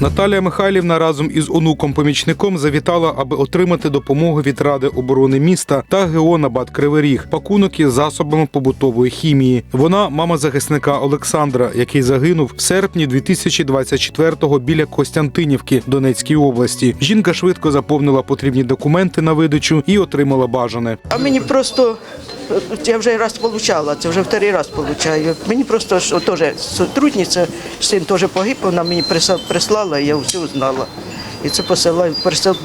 Наталія Михайлівна разом із онуком-помічником завітала, аби отримати допомогу від Ради оборони міста та ГО «Набат Кривий Ріг» пакунок із засобами побутової хімії. Вона мама захисника Олександра, який загинув в серпні 2024-го біля Костянтинівки Донецькій області. Жінка швидко заповнила потрібні документи на видачу і отримала бажане. А мені просто я вже раз отримала, це вже вторий раз отримую. Мені просто теж сотрудниця, син теж погиб, вона мені прислала, і я все узнала. І це посилаю.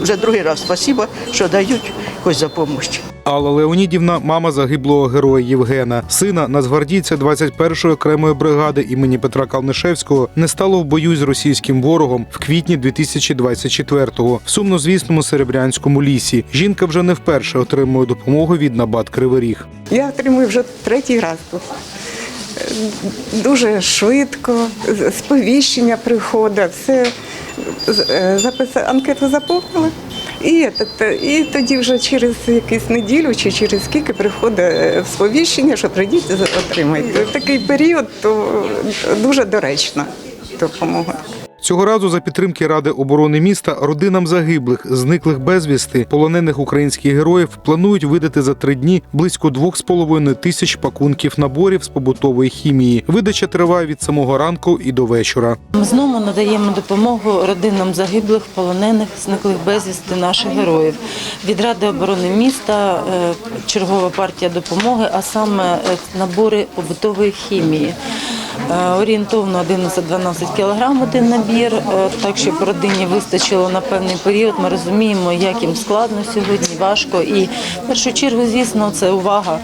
Вже другий раз спасибо, що дають хоч за допомогу. Алла Леонідівна, мама загиблого героя Євгена, сина нацгвардійця 21-ї окремої бригади імені Петра Калнишевського, не стало в бою з російським ворогом в квітні 2024-го в сумнозвісному Серебрянському лісі. Жінка вже не вперше отримує допомогу від Набат Кривий Ріг. Я отримую вже третій раз тут. Дуже швидко, сповіщення приходить, все е, записа, анкету заповнили. І, этот, і тоді вже через якусь неділю чи через скільки приходить е, сповіщення, що прийдіть отримайте. В такий період то дуже доречна допомога. Цього разу за підтримки Ради оборони міста родинам загиблих, зниклих безвісти, полонених українських героїв планують видати за три дні близько 2,5 тисяч пакунків наборів з побутової хімії. Видача триває від самого ранку і до вечора. Ми знову надаємо допомогу родинам загиблих, полонених, зниклих безвісти наших героїв. Від Ради оборони міста е, чергова партія допомоги, а саме е, набори побутової хімії. Е, Орієнтовно 11-12 кг один набір, е, так щоб родині вистачило на певний період. Ми розуміємо, як їм складно сьогодні, важко. І в першу чергу, звісно, це увага,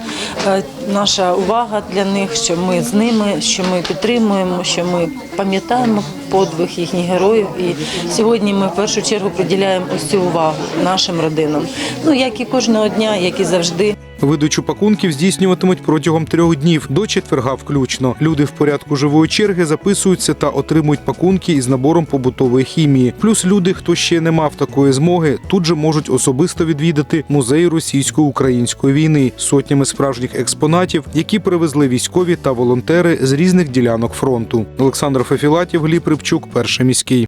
е, наша увага для них, що ми з ними, що ми підтримуємо, що ми пам'ятаємо подвиг їхніх героїв. І сьогодні ми в першу чергу приділяємо ось цю увагу нашим родинам. Ну як і кожного дня, як і завжди. Видачу пакунків здійснюватимуть протягом трьох днів до четверга включно. Люди в порядку живої черги записуються та отримують пакунки із набором побутової хімії. Плюс люди, хто ще не мав такої змоги, тут же можуть особисто відвідати музей російсько-української війни з сотнями справжніх експонатів, які привезли військові та волонтери з різних ділянок фронту. Олександр Фефілатів, Гліб Рибчук, перший міський.